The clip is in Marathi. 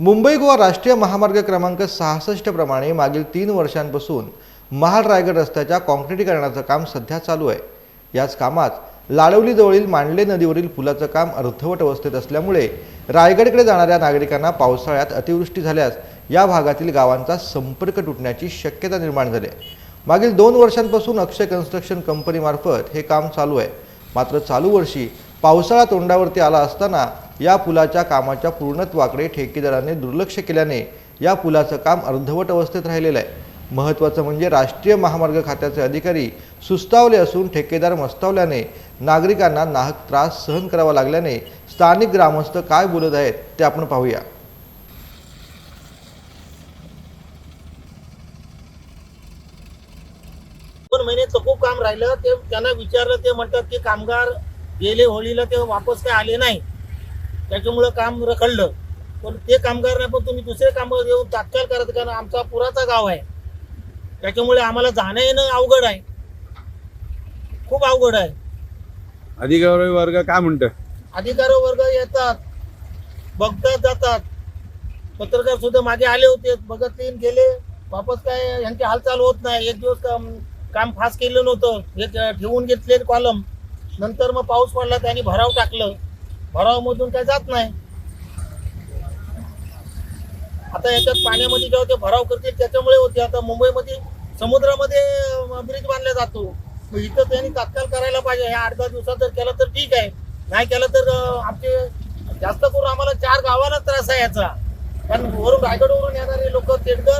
मुंबई गोवा राष्ट्रीय महामार्ग क्रमांक सहासष्ट प्रमाणे मागील तीन वर्षांपासून महाड रायगड रस्त्याच्या काँक्रिटीकरणाचं काम सध्या चालू आहे. याच कामात लाडवलीजवळील मांडले नदीवरील पुलाचं काम अर्धवट अवस्थेत असल्यामुळे रायगडकडे जाणाऱ्या नागरिकांना पावसाळ्यात अतिवृष्टी झाल्यास या भागातील गावांचा संपर्क तुटण्याची शक्यता निर्माण झाली आहे. मागील दोन वर्षांपासून अक्षय कन्स्ट्रक्शन कंपनीमार्फत हे काम चालू आहे. मात्र चालू वर्षी पावसाळा तोंडावरती आला असताना या पुलाच्या कामाच्या पूर्णत्वाकडे ठेकेदाराने दुर्लक्ष केल्याने या पुलाचं काम अर्धवट अवस्थेत राहिलेलं आहे. महत्त्वाचं म्हणजे राष्ट्रीय महामार्ग खात्याचे अधिकारी सुस्तावले असून ठेकेदार मस्तावल्याने नागरिकांना नाहक त्रास सहन करावा लागल्याने स्थानिक ग्रामस्थ काय बोलत आहेत ते आपण पाहूया. दोन महिन्याचं खूप काम राहिलं ते त्यांना विचारलं ते म्हणतात की कामगार गेले होळीला ते वापस काय आले नाही. त्याच्यामुळं काम रखडलं. पण ते कामगार नाही पण तुम्ही दुसरे कामगार येऊन तात्काळ करत कारण आमचा पुराचा गाव आहे. त्याच्यामुळे आम्हाला जाणं येणं अवघड आहे. खूप अवघड आहे. अधिकारी वर्ग काय म्हणतं? अधिकारी वर्ग येतात. बघतात जातात. पत्रकार सुद्धा मागे आले होते. बघत येईन गेले. वापस काय यांची हालचाल होत नाही. एक दिवस काम काम फास केलं नव्हतं. हे ठेवून घेतले कॉलम नंतर मग पाऊस पडला त्यांनी भराव टाकलं. भराव मधून काय जात नाही. आता याच्यात पाण्यामध्ये जेव्हा ते भराव करतील त्याच्यामुळे होते. आता मुंबईमध्ये समुद्रामध्ये ब्रिज बांधला जातो. मग इथं त्यांनी तात्काळ करायला पाहिजे. ह्या आठ दहा दिवसात जर केलं तर ठीक आहे. नाही केलं तर आमचे जास्त करून आम्हाला चार गावाला त्रास आहे याचा. कारण वरून रायगडवरून येणारे लोक तेडगर